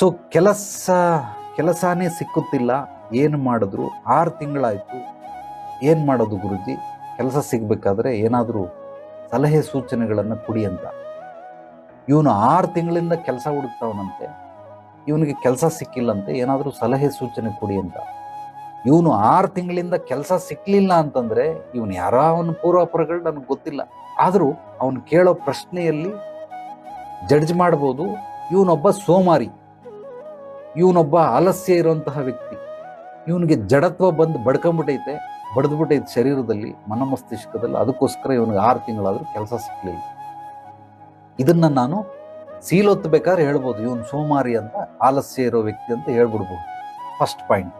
So ಕೆಲಸ, ಕೆಲಸನೇ ಸಿಕ್ಕುತ್ತಿಲ್ಲ. ಏನು ಮಾಡಿದ್ರು? ಆರು ತಿಂಗಳಾಯಿತು. ಏನು ಮಾಡೋದು ಗುರುಜಿ? ಕೆಲಸ ಸಿಗಬೇಕಾದ್ರೆ ಏನಾದರೂ ಸಲಹೆ ಸೂಚನೆಗಳನ್ನು ಕೊಡಿ ಅಂತ. ಇವನು ಆರು ತಿಂಗಳಿಂದ ಕೆಲಸ ಹುಡುಕ್ತಾವನಂತೆ. ಇವನಿಗೆ ಕೆಲಸ ಸಿಕ್ಕಿಲ್ಲಂತೆ. ಏನಾದರೂ ಸಲಹೆ ಸೂಚನೆ ಕೊಡಿ ಅಂತ. ಇವನು ಆರು ತಿಂಗಳಿಂದ ಕೆಲಸ ಸಿಕ್ಕಲಿಲ್ಲ ಅಂತಂದರೆ ಇವನು ಯಾರ ಅವನ ಪೂರ್ವಾಪರಗಳು ನನಗೆ ಗೊತ್ತಿಲ್ಲ. ಆದರೂ ಅವನು ಕೇಳೋ ಪ್ರಶ್ನೆಯಲ್ಲಿ ಜಡ್ಜ್ ಮಾಡ್ಬೋದು. ಇವನೊಬ್ಬ ಸೋಮಾರಿ. ಇವನೊಬ್ಬ ಆಲಸ್ಯ ಇರುವಂತಹ ವ್ಯಕ್ತಿ. ಇವನಿಗೆ ಜಡತ್ವ ಬಂದು ಬಡ್ಕೊಂಬಿಟ್ಟೈತೆ ಬಡ್ದ್ಬಿಟ್ಟೈತೆ ಶರೀರದಲ್ಲಿ, ಮನಮಸ್ತಿಷ್ಕದಲ್ಲಿ. ಅದಕ್ಕೋಸ್ಕರ ಇವನಿಗೆ ಆರು ತಿಂಗಳಾದರೂ ಕೆಲಸ ಸಿಕ್ಕಲಿಲ್ಲ ಇದನ್ನು ನಾನು ಸೀಲೊತ್ತಬೇಕಾದ್ರೆ ಹೇಳ್ಬೋದು. ಇವನು ಸೋಮಾರಿ ಅಂತ, ಆಲಸ್ಯ ಇರೋ ವ್ಯಕ್ತಿ ಅಂತ ಹೇಳ್ಬಿಡ್ಬೋದು. ಫಸ್ಟ್ ಪಾಯಿಂಟ್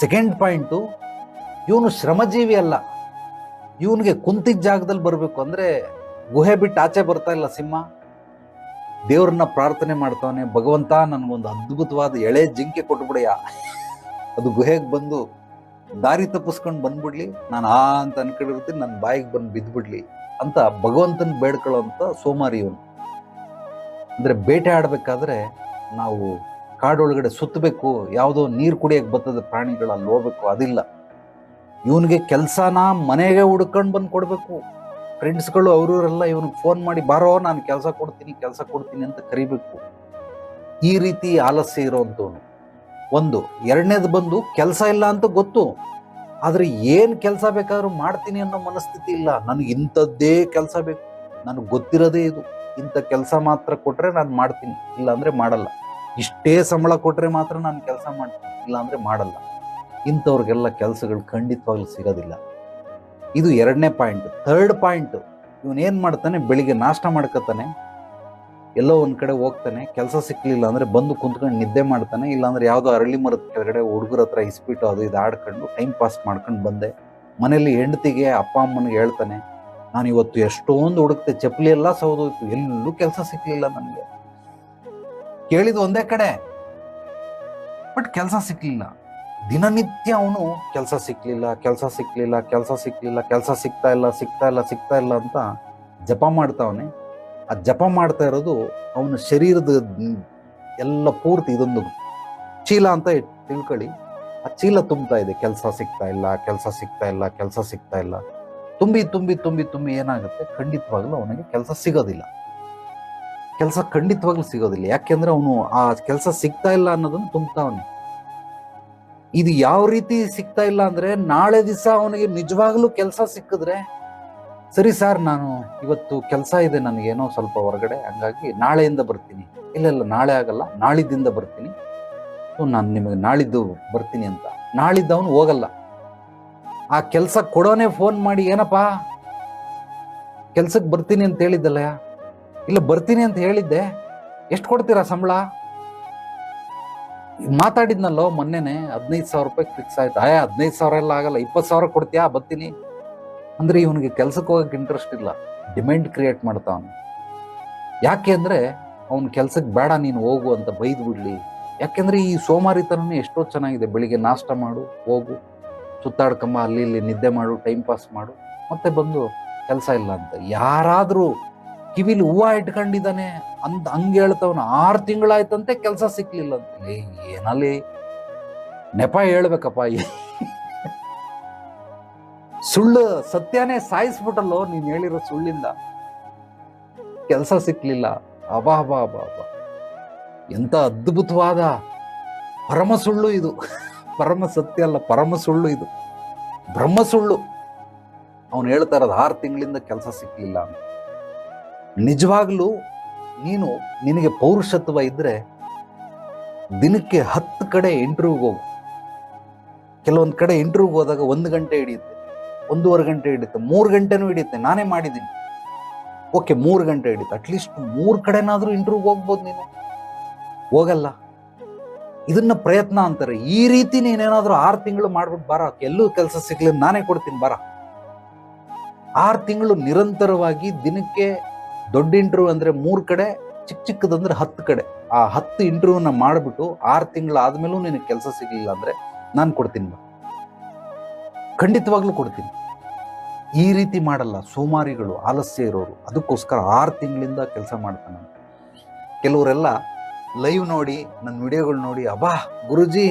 ಸೆಕೆಂಡ್ ಪಾಯಿಂಟು ಇವನು ಶ್ರಮಜೀವಿ ಅಲ್ಲ. ಇವನಿಗೆ ಕುಂತಿದ್ದ ಜಾಗದಲ್ಲಿ ಬರಬೇಕು ಅಂದರೆ, ಗುಹೆ ಬಿಟ್ಟು ಆಚೆ ಬರ್ತಾ ಇಲ್ಲ ಸಿಂಹ. ದೇವ್ರನ್ನ ಪ್ರಾರ್ಥನೆ ಮಾಡ್ತಾವನೆ, ಭಗವಂತ ನನಗೊಂದು ಅದ್ಭುತವಾದ ಎಳೆ ಜಿಂಕೆ ಕೊಟ್ಬಿಡಯ್ಯ. ಅದು ಗುಹೆಗೆ ಬಂದು ದಾರಿ ತಪ್ಪಿಸ್ಕೊಂಡು ಬಂದ್ಬಿಡ್ಲಿ, ನಾನು ಆ ಅಂತ ಅನ್ಕೊಂಡಿರ್ತೀನಿ ನನ್ನ ಬಾಯಿಗೆ ಬಂದು ಬಿದ್ದುಬಿಡ್ಲಿ ಅಂತ ಭಗವಂತನ ಬೇಡ್ಕೊಳ್ಳೋಂಥ ಸೋಮಾರಿ ಇವನು ಅಂದರೆ ಬೇಟೆ ಆಡಬೇಕಾದ್ರೆ ನಾವು ಕಾಡೊಳಗಡೆ ಸುತ್ತಬೇಕು ಯಾವುದೋ ನೀರು ಕುಡಿಯೋಕೆ ಬತ್ತದ ಪ್ರಾಣಿಗಳಲ್ಲಿ ಹೋಗ್ಬೇಕು, ಅದಿಲ್ಲ. ಇವನಿಗೆ ಕೆಲಸನ ಮನೆಗೆ ಹುಡ್ಕೊಂಡು ಬಂದು ಕೊಡಬೇಕು. ಫ್ರೆಂಡ್ಸ್ಗಳು ಅವರವರೆಲ್ಲ ಇವನಿಗೆ ಫೋನ್ ಮಾಡಿ, ಬಾರೋ, ನಾನು ಕೆಲಸ ಕೊಡ್ತೀನಿ ಕೆಲಸ ಕೊಡ್ತೀನಿ ಅಂತ ಕರಿಬೇಕು. ಈ ರೀತಿ ಆಲಸ್ಯ ಇರೋವಂಥವನು ಒಂದು, ಎರಡನೇದು ಬಂದು ಕೆಲಸ ಇಲ್ಲ ಅಂತ ಗೊತ್ತು. ಆದರೆ ಏನು ಕೆಲಸ ಬೇಕಾದರೂ ಮಾಡ್ತೀನಿ ಅನ್ನೋ ಮನಸ್ಥಿತಿ ಇಲ್ಲ. ನನಗೆ ಇಂಥದ್ದೇ ಕೆಲಸ ಬೇಕು. ನನಗೆ ಗೊತ್ತಿರೋದೇ ಇದು. ಇಂಥ ಕೆಲಸ ಮಾತ್ರ ಕೊಟ್ಟರೆ ನಾನು ಮಾಡ್ತೀನಿ. ಇಲ್ಲಾಂದರೆ ಮಾಡಲ್ಲ. ಇಷ್ಟೇ ಸಂಬಳ ಕೊಟ್ಟರೆ ಮಾತ್ರ ನಾನು ಕೆಲಸ ಮಾಡ್ತೀನಿ. ಇಲ್ಲಾಂದರೆ ಮಾಡಲ್ಲ. ಇಂಥವ್ರಿಗೆಲ್ಲ ಕೆಲಸಗಳು ಖಂಡಿತವಾಗ್ಲೂ ಸಿಗೋದಿಲ್ಲ. ಇದು ಎರಡನೇ ಪಾಯಿಂಟ್. ಥರ್ಡ್ ಪಾಯಿಂಟ್ ಇವನೇನು ಮಾಡ್ತಾನೆ, ಬೆಳಿಗ್ಗೆ ನಾಷ್ಟ ಮಾಡ್ಕೋತಾನೆ, ಎಲ್ಲೋ ಒಂದು ಕಡೆ ಹೋಗ್ತಾನೆ, ಕೆಲಸ ಸಿಕ್ಕಲಿಲ್ಲ ಅಂದರೆ ಬಂದು ಕುಂತ್ಕೊಂಡು ನಿದ್ದೆ ಮಾಡ್ತಾನೆ, ಇಲ್ಲಾಂದ್ರೆ ಯಾವುದೋ ಅರಳಿ ಮರದ ಕೆಳಗಡೆ ಹುಡುಗರ ಹತ್ರ ಇಸ್ಬಿಟ್ಟು ಅದು ಇದು ಆಡ್ಕೊಂಡು ಟೈಮ್ ಪಾಸ್ ಮಾಡ್ಕೊಂಡು ಬಂದೆ. ಮನೇಲಿ ಹೆಂಡತಿಗೆ ಅಪ್ಪ ಅಮ್ಮನಿಗೆ ಹೇಳ್ತಾನೆ, ನಾನು ಇವತ್ತು ಎಷ್ಟೊಂದು ಹುಡುಕ್ತೆ ಚಪ್ಪಲಿ ಎಲ್ಲ ಸೌದೋಯ್ತು ಎಲ್ಲೂ ಕೆಲಸ ಸಿಕ್ಕಲಿಲ್ಲ ನನಗೆ. ಕೇಳಿದ ಒಂದೇ ಕಡೆ, ಬಟ್ ಕೆಲಸ ಸಿಕ್ಕಲಿಲ್ಲ ದಿನನಿತ್ಯ ಅವನು ಕೆಲಸ ಸಿಕ್ಕಲಿಲ್ಲ ಕೆಲಸ ಸಿಕ್ಕಲಿಲ್ಲ ಕೆಲಸ ಸಿಕ್ಕಲಿಲ್ಲ ಕೆಲಸ ಸಿಗ್ತಾ ಇಲ್ಲ ಸಿಗ್ತಾ ಇಲ್ಲ ಸಿಗ್ತಾ ಇಲ್ಲ ಅಂತ ಜಪ ಮಾಡ್ತಾವನೆ. ಆ ಜಪ ಮಾಡ್ತಾ ಇರೋದು ಅವನ ಶರೀರದ ಎಲ್ಲ ಪೂರ್ತಿ ಇದೊಂದು ಚೀಲ ಅಂತ ತಿಳ್ಕೊಳ್ಳಿ. ಆ ಚೀಲ ತುಂಬ್ತಾ ಇದೆ, ಕೆಲಸ ಸಿಗ್ತಾ ಇಲ್ಲ, ಕೆಲಸ ಸಿಗ್ತಾ ಇಲ್ಲ, ಕೆಲಸ ಸಿಗ್ತಾ ಇಲ್ಲ. ತುಂಬಿ ತುಂಬಿ ತುಂಬಿ ತುಂಬಿ ಏನಾಗುತ್ತೆ? ಖಂಡಿತವಾಗ್ಲೂ ಅವನಿಗೆ ಕೆಲಸ ಸಿಗೋದಿಲ್ಲ. ಕೆಲಸ ಖಂಡಿತವಾಗ್ಲೂ ಸಿಗೋದಿಲ್ಲ. ಯಾಕೆಂದ್ರೆ ಅವನು ಆ ಕೆಲಸ ಸಿಗ್ತಾ ಇಲ್ಲ ಅನ್ನೋದನ್ನು ತುಂಬ್ತಾವನೆ. ಇದು ಯಾವ ರೀತಿ ಸಿಗ್ತಾ ಇಲ್ಲ ಅಂದ್ರೆ ನಾಳೆ ದಿವಸ ಅವನಿಗೆ ನಿಜವಾಗ್ಲೂ ಕೆಲಸ ಸಿಕ್ಕಿದ್ರೆ, ಸರಿ ಸರ್, ನಾನು ಇವತ್ತು ಕೆಲಸ ಇದೆ, ನನಗೇನೋ ಸ್ವಲ್ಪ ಹೊರಗಡೆ, ಹಂಗಾಗಿ ನಾಳೆಯಿಂದ ಬರ್ತೀನಿ. ಇಲ್ಲ ಇಲ್ಲ, ನಾಳೆ ಆಗಲ್ಲ, ನಾಳಿದ್ದಿಂದ ಬರ್ತೀನಿ. ನಾನು ನಿಮಗೆ ನಾಳಿದ್ದು ಬರ್ತೀನಿ ಅಂತ. ನಾಳಿದ್ದು ಅವನು ಹೋಗಲ್ಲ. ಆ ಕೆಲಸ ಕೊಡೋನೆ ಫೋನ್ ಮಾಡಿ, ಏನಪ್ಪ? ಕೆಲ್ಸಕ್ಕೆ ಬರ್ತೀನಿ ಅಂತ ಹೇಳಿದ್ದಲ್ಲ ಇಲ್ಲ, ಬರ್ತೀನಿ ಅಂತ ಹೇಳಿದ್ದೆ. ಎಷ್ಟು ಕೊಡ್ತೀರಾ ಸಂಬಳ? ಮಾತಾಡಿದ್ನಲ್ಲೋ ಮೊನ್ನೆನೆ, ಹದಿನೈದು ಸಾವಿರ ರೂಪಾಯಿ ಫಿಕ್ಸ್ ಆಯ್ತು. ಆಯಾ, ಹದಿನೈದು ಸಾವಿರ ಎಲ್ಲ ಆಗಲ್ಲ, ಇಪ್ಪತ್ತು ಸಾವಿರ ಕೊಡ್ತೀಯಾ? ಬರ್ತೀನಿ. ಅಂದ್ರೆ ಇವನಿಗೆ ಕೆಲ್ಸಕ್ಕೆ ಹೋಗಕ್ಕೆ ಇಂಟ್ರೆಸ್ಟ್ ಇಲ್ಲ. ಡಿಮ್ಯಾಂಡ್ ಕ್ರಿಯೇಟ್ ಮಾಡ್ತಾವನು ಯಾಕೆ ಅಂದ್ರೆ, ಅವ್ನ ಕೆಲ್ಸಕ್ಕೆ ಬೇಡ, ನೀನು ಹೋಗು ಅಂತ ಬೈದು ಬಿಡ್ಲಿ. ಯಾಕೆಂದ್ರೆ ಈ ಸೋಮಾರಿತನನೇ ಎಷ್ಟೋ ಚೆನ್ನಾಗಿದೆ. ಬೆಳಿಗ್ಗೆ ನಾಷ್ಟ ಮಾಡು, ಹೋಗು. ಸುತ್ತಾಡ್ಕಂಬ ಅಲ್ಲಿ ಇಲ್ಲಿ ನಿದ್ದೆ ಮಾಡು ಟೈಮ್ ಪಾಸ್ ಮಾಡು. ಮತ್ತೆ ಬಂದು ಕೆಲಸ ಇಲ್ಲ ಅಂತ. ಯಾರಾದರೂ ಕಿವಿಲಿ ಹೂವ ಇಟ್ಕೊಂಡಿದ್ದಾನೆ. ಅಂತ ಹಂಗೆ ಹೇಳ್ತವನು ಆರು ತಿಂಗಳಾಯ್ತಂತೆ ಕೆಲಸ ಸಿಕ್ಲಿಲ್ಲ ಅಂತ. ಏನಲ್ಲಿ? ನೆಪ ಹೇಳ್ಬೇಕಪ್ಪ. ಸುಳ್ಳು ಸತ್ಯನೇ ಸಾಯಿಸ್ಬಿಟ್ಟಲ್ಲೋ ನೀನ್ ಹೇಳಿರೋ ಸುಳ್ಳಿಂದ. ಕೆಲಸ ಸಿಕ್ಲಿಲ್ಲ. ಅಬಾ ಅಬಾ ಅಬಾ ಅಬಾ. ಎಂತ ಅದ್ಭುತವಾದ ಪರಮ ಸುಳ್ಳು ಇದು. ಪರಮ ಸತ್ಯ ಅಲ್ಲ, ಪರಮ ಸುಳ್ಳು ಇದು. ಬ್ರಹ್ಮ ಸುಳ್ಳು. ಅವನು ಹೇಳ್ತಾ ಇರೋದು ಆರು ತಿಂಗಳಿಂದ ಕೆಲಸ ಸಿಕ್ಲಿಲ್ಲ ಅಂತ. ನಿಜವಾಗ್ಲೂ ನೀನು ನಿನಗೆ ಪೌರುಷತ್ವ ಇದ್ದರೆ ದಿನಕ್ಕೆ ಹತ್ತು ಕಡೆ ಇಂಟರ್ವ್ಯೂಗೆ ಹೋಗು. ಕೆಲವೊಂದು ಕಡೆ ಇಂಟರ್ವ್ಯೂಗೆ ಹೋದಾಗ ಒಂದು ಗಂಟೆ ಹಿಡಿಯುತ್ತೆ, ಒಂದೂವರೆ ಗಂಟೆ ಹಿಡಿಯುತ್ತೆ, ಮೂರು ಗಂಟೆನೂ ಹಿಡಿಯುತ್ತೆ. ನಾನೇ ಮಾಡಿದ್ದೀನಿ. ಓಕೆ ಮೂರು ಗಂಟೆ ಹಿಡಿಯುತ್ತೆ. ಅಟ್ಲೀಸ್ಟ್ ಮೂರು ಕಡೆನಾದರೂ ಇಂಟರ್ವ್ಯೂಗೆ ಹೋಗ್ಬೋದು ನೀನು. ಹೋಗಲ್ಲ. ಇದನ್ನ ಪ್ರಯತ್ನ ಅಂತಾರೆ. ಈ ರೀತಿ ನೀನೇನಾದರೂ ಆರು ತಿಂಗಳು ಮಾಡ್ಬಿಟ್ಟು ಬಾರ ಎಲ್ಲೂ ಕೆಲಸ ಸಿಗ್ಲಿ ನಾನೇ ಕೊಡ್ತೀನಿ, ಬಾರ. ಆರು ತಿಂಗಳು ನಿರಂತರವಾಗಿ ದಿನಕ್ಕೆ ದೊಡ್ಡ ಇಂಟರ್ವ್ಯೂ ಅಂದರೆ ಮೂರು ಕಡೆ ಚಿಕ್ಕ ಚಿಕ್ಕದಂದ್ರೆ ಹತ್ತು ಕಡೆ. ಆ ಹತ್ತು ಇಂಟರ್ವ್ಯೂನ ಮಾಡಿಬಿಟ್ಟು ಆರು ತಿಂಗಳು ಆದಮೇಲೂ ನಿನಗೆ ಕೆಲಸ ಸಿಗಲಿಲ್ಲ ಅಂದರೆ ನಾನು ಕೊಡ್ತೀನಿ ಬಾ. ಖಂಡಿತವಾಗ್ಲೂ ಕೊಡ್ತೀನಿ. ಈ ರೀತಿ ಮಾಡಲ್ಲ, ಸೋಮಾರಿಗಳು, ಆಲಸ್ಯ ಇರೋರು. ಅದಕ್ಕೋಸ್ಕರ ಆರು ತಿಂಗಳಿಂದ ಕೆಲಸ ಮಾಡ್ತಾನೆ ಕೆಲವರೆಲ್ಲ ಲೈವ್ ನೋಡಿ ನನ್ನ ವಿಡಿಯೋಗಳು ನೋಡಿ ಅಬಾ ಗುರುಜಿ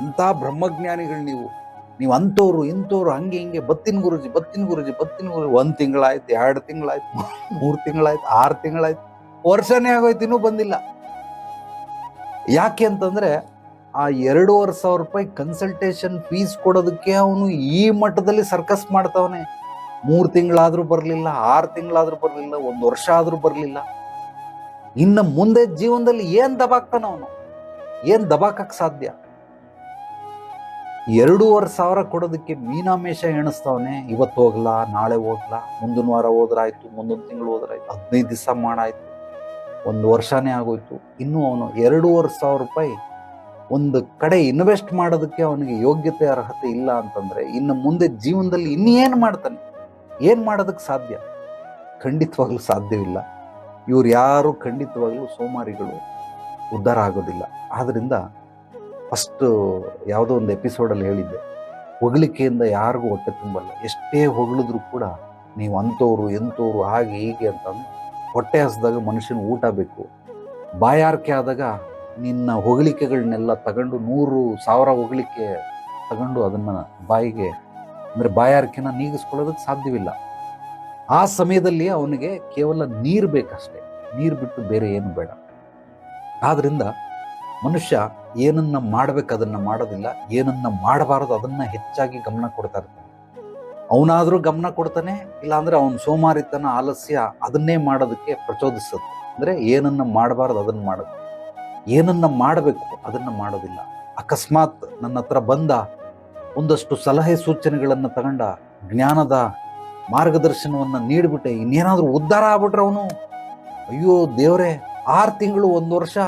ಎಂಥ ಬ್ರಹ್ಮಜ್ಞಾನಿಗಳು ನೀವು. ನೀವು ಅಂಥವ್ರು, ಇಂಥವ್ರು ಹಂಗೆ ಹಿಂಗೆ, ಬತ್ತಿನ ಗುರುಜಿ ಬತ್ತಿನ ಗುರುಜಿ ಬತ್ತಿನ ಗುರುಜಿ, ಒಂದು ತಿಂಗಳಾಯ್ತು, ಎರಡು ತಿಂಗಳಾಯ್ತು, ಮೂರು ತಿಂಗಳಾಯ್ತು, ಆರು ತಿಂಗಳಾಯ್ತು, ವರ್ಷನೇ ಆಗೋಯ್ತು, ಇನ್ನೂ ಬಂದಿಲ್ಲ. ಯಾಕೆ ಅಂತಂದ್ರೆ, ಆ ಎರಡೂವರೆ ಸಾವಿರ ರೂಪಾಯಿ ಕನ್ಸಲ್ಟೇಷನ್ ಫೀಸ್ ಕೊಡೋದಕ್ಕೆ ಅವನು ಈ ಮಟ್ಟದಲ್ಲಿ ಸರ್ಕಸ್ ಮಾಡ್ತಾವನೆ. ಮೂರು ತಿಂಗಳಾದರೂ ಬರಲಿಲ್ಲ, ಆರು ತಿಂಗಳಾದರೂ ಬರಲಿಲ್ಲ, ಒಂದು ವರ್ಷ ಆದರೂ ಬರಲಿಲ್ಲ. ಇನ್ನು ಮುಂದೆ ಜೀವನದಲ್ಲಿ ಏನು ದಬಾಕ್ತಾನ ಅವನು? ಏನು ದಬಾಕಕ್ಕೆ ಸಾಧ್ಯ? ಎರಡೂವರೆ ಸಾವಿರ ಕೊಡೋದಕ್ಕೆ ಮೀನಾಮೇಷ ಎಣಿಸ್ತಾವನೆ. ಇವತ್ತು ಹೋಗ್ಲಾ, ನಾಳೆ ಹೋಗ್ಲಾ, ಮುಂದಿನ ವಾರ ಹೋದ್ರಾಯ್ತು ಮುಂದೊಂದು ತಿಂಗಳು ಹೋದ್ರಾಯ್ತು, ಹದಿನೈದು ದಿವಸ ಮಾಡಾಯ್ತು. ಒಂದು ವರ್ಷನೇ ಆಗೋಯ್ತು. ಇನ್ನೂ ಅವನು ಎರಡೂವರೆ ಸಾವಿರ ರೂಪಾಯಿ ಒಂದು ಕಡೆ ಇನ್ವೆಸ್ಟ್ ಮಾಡೋದಕ್ಕೆ ಅವನಿಗೆ ಯೋಗ್ಯತೆ, ಅರ್ಹತೆ ಇಲ್ಲ ಅಂತಂದ್ರೆ ಇನ್ನು ಮುಂದೆ ಜೀವನದಲ್ಲಿ ಇನ್ನೇನು ಮಾಡ್ತಾನೆ? ಏನು ಮಾಡೋದಕ್ಕೆ ಸಾಧ್ಯ? ಖಂಡಿತವಾಗ್ಲೂ ಸಾಧ್ಯವಿಲ್ಲ. ಇವ್ರು ಯಾರು ಖಂಡಿತವಾಗ್ಲೂ ಸೋಮಾರಿಗಳು, ಉದ್ಧಾರ ಆಗೋದಿಲ್ಲ. ಆದ್ರಿಂದ ಫಸ್ಟ್ ಯಾವುದೋ ಒಂದು ಎಪಿಸೋಡಲ್ಲಿ ಹೇಳಿದ್ದೆ ಹೊಗಳಿಕೆಯಿಂದ ಯಾರಿಗೂ ಹೊಟ್ಟೆ ತುಂಬಲ್ಲ, ಎಷ್ಟೇ ಹೊಗಳಿದ್ರು ಕೂಡ ನೀವು ಅಂಥವ್ರು, ಎಂಥವ್ರು ಹಾಗೆ ಹೀಗೆ ಅಂತಂದು ಹೊಟ್ಟೆ ಹಸ್ದಾಗ ಮನುಷ್ಯನ ಊಟ ಬೇಕು. ಬಾಯಾರಿಕೆ ಆದಾಗ ನಿನ್ನ ಹೊಗಳಿಕೆಗಳನ್ನೆಲ್ಲ ತಗೊಂಡು ನೂರು ಸಾವಿರ ಹೊಗಳಿಕೆ ತಗೊಂಡು ಅದನ್ನ ಬಾಯಿಗೆ, ಅಂದರೆ ಬಾಯಾರಿಕೆನ ನೀಗಿಸ್ಕೊಳ್ಳೋದಕ್ಕೆ ಸಾಧ್ಯವಿಲ್ಲ. ಆ ಸಮಯದಲ್ಲಿ ಅವನಿಗೆ ಕೇವಲ ನೀರು ಬೇಕಷ್ಟೇ, ನೀರು ಬಿಟ್ಟು ಬೇರೆ ಏನು ಬೇಡ. ಆದ್ದರಿಂದ ಮನುಷ್ಯ ಏನನ್ನ ಮಾಡಬೇಕು ಅದನ್ನ ಮಾಡೋದಿಲ್ಲ, ಏನನ್ನ ಮಾಡಬಾರದು ಅದನ್ನ ಹೆಚ್ಚಾಗಿ ಗಮನ ಕೊಡ್ತಾ ಇರ್ತಾನೆ. ಅವನಾದ್ರೂ ಗಮನ ಕೊಡ್ತಾನೆ, ಇಲ್ಲಾಂದ್ರೆ ಅವನ ಸೋಮಾರಿತನ, ಆಲಸ್ಯ ಅದನ್ನೇ ಮಾಡೋದಕ್ಕೆ ಪ್ರಚೋದಿಸುತ್ತೆ ಅಂದ್ರೆ ಏನನ್ನ ಮಾಡಬಾರದು ಅದನ್ನ ಮಾಡೋದು. ಏನನ್ನ ಮಾಡಬೇಕು ಅದನ್ನ ಮಾಡೋದಿಲ್ಲ. ಅಕಸ್ಮಾತ್ ನನ್ನ ಹತ್ರ ಬಂದ ಒಂದಷ್ಟು ಸಲಹೆ ಸೂಚನೆಗಳನ್ನು ತಗೊಂಡ ಜ್ಞಾನದ ಮಾರ್ಗದರ್ಶನವನ್ನ ನೀಡಿಬಿಟ್ಟೆ, ಇನ್ನೇನಾದರೂ ಉದ್ಧಾರ ಆಗ್ಬಿಟ್ರೆ ಅವನು? ಅಯ್ಯೋ ದೇವರೇ, ಆರು ತಿಂಗಳು, ಒಂದು ವರ್ಷ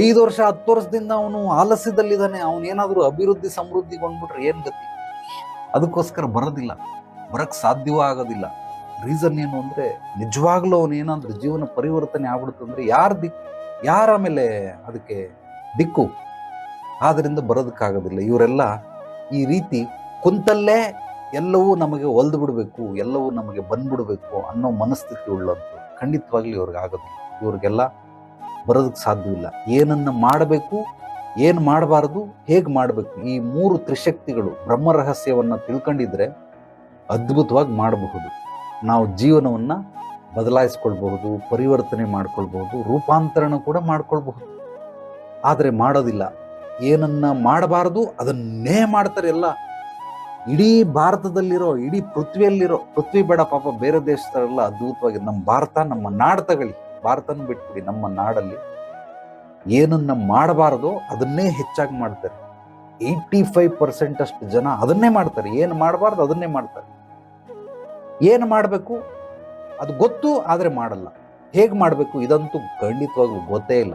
ಐದು ವರ್ಷ, ಹತ್ತು ವರ್ಷದಿಂದ ಅವನು ಆಲಸ್ಯದಲ್ಲಿದ್ದಾನೆ. ಅವನು ಏನಾದರೂ ಅಭಿವೃದ್ಧಿ ಸಮೃದ್ಧಿಗೊಂಡ್ಬಿಟ್ರೆ ಏನು ಗತಿ? ಅದಕ್ಕೋಸ್ಕರ ಬರೋದಿಲ್ಲ. ಬರಕ್ಕೆ ಸಾಧ್ಯವೂ ಆಗೋದಿಲ್ಲ. ರೀಸನ್ ಏನು ಅಂದರೆ, ನಿಜವಾಗ್ಲೂ ಅವನು ಏನಾದರೂ ಜೀವನ ಪರಿವರ್ತನೆ ಆಗ್ಬಿಡುತ್ತಂದ್ರೆ ಯಾರು ದಿಕ್, ಯಾರ ಮೇಲೆ ಅದಕ್ಕೆ ದಿಕ್ಕು? ಆದ್ದರಿಂದ ಬರೋದಕ್ಕಾಗೋದಿಲ್ಲ. ಇವರೆಲ್ಲ ಈ ರೀತಿ ಕುಂತಲ್ಲೇ ಎಲ್ಲವೂ ನಮಗೆ ಒಲ್ದು ಬಿಡಬೇಕು, ಎಲ್ಲವೂ ನಮಗೆ ಬಂದ್ಬಿಡಬೇಕು ಅನ್ನೋ ಮನಸ್ಥಿತಿ ಉಳ್ಳಂತು ಖಂಡಿತವಾಗ್ಲೂ ಇವ್ರಿಗೆ ಆಗೋದಿಲ್ಲ. ಇವ್ರಿಗೆಲ್ಲ ಬರೋದಕ್ಕೆ ಸಾಧ್ಯವಿಲ್ಲ. ಏನನ್ನು ಮಾಡಬೇಕು, ಏನು ಮಾಡಬಾರದು, ಹೇಗೆ ಮಾಡಬೇಕು? ಈ ಮೂರು ತ್ರಿಶಕ್ತಿಗಳು ಬ್ರಹ್ಮ ರಹಸ್ಯವನ್ನು ತಿಳ್ಕೊಂಡಿದ್ರೆ ಅದ್ಭುತವಾಗಿ ಮಾಡಬಹುದು. ನಾವು ಜೀವನವನ್ನು ಬದಲಾಯಿಸ್ಕೊಳ್ಬಹುದು, ಪರಿವರ್ತನೆ ಮಾಡ್ಕೊಳ್ಬಹುದು ರೂಪಾಂತರಣ ಕೂಡ ಮಾಡ್ಕೊಳ್ಬಹುದು. ಆದರೆ ಮಾಡೋದಿಲ್ಲ. ಏನನ್ನು ಮಾಡಬಾರದು, ಅದನ್ನೇ ಮಾಡ್ತಾರೆ ಎಲ್ಲ. ಇಡೀ ಭಾರತದಲ್ಲಿರೋ, ಇಡೀ ಪೃಥ್ವಿಯಲ್ಲಿರೋ, ಪೃಥ್ವಿ ಬೇಡ ಪಾಪ ಬೇರೆ ದೇಶದಲ್ಲ ಅದ್ಭುತವಾಗಿ ನಮ್ಮ ಭಾರತ, ನಮ್ಮ ನಾಡ ತಗೊಳ್ಳಿ. ಭಾರತನ ಬಿಟ್ಬಿಡಿ ನಮ್ಮ ನಾಡಲ್ಲಿ. ಏನನ್ನ ಮಾಡಬಾರದೋ ಅದನ್ನೇ ಹೆಚ್ಚಾಗಿ ಮಾಡ್ತಾರೆ. ಏಯ್ಟಿ ಫೈವ್ ಪರ್ಸೆಂಟ್ ಅಷ್ಟು ಜನ ಅದನ್ನೇ ಮಾಡ್ತಾರೆ. ಏನು ಮಾಡಬಾರ್ದು ಅದನ್ನೇ ಮಾಡ್ತಾರೆ. ಏನು ಮಾಡಬೇಕು? ಅದು ಗೊತ್ತು, ಆದರೆ ಮಾಡಲ್ಲ. ಹೇಗೆ ಮಾಡಬೇಕು? ಇದಂತೂ ಖಂಡಿತವಾಗ್ಲೂ ಗೊತ್ತೇ ಇಲ್ಲ.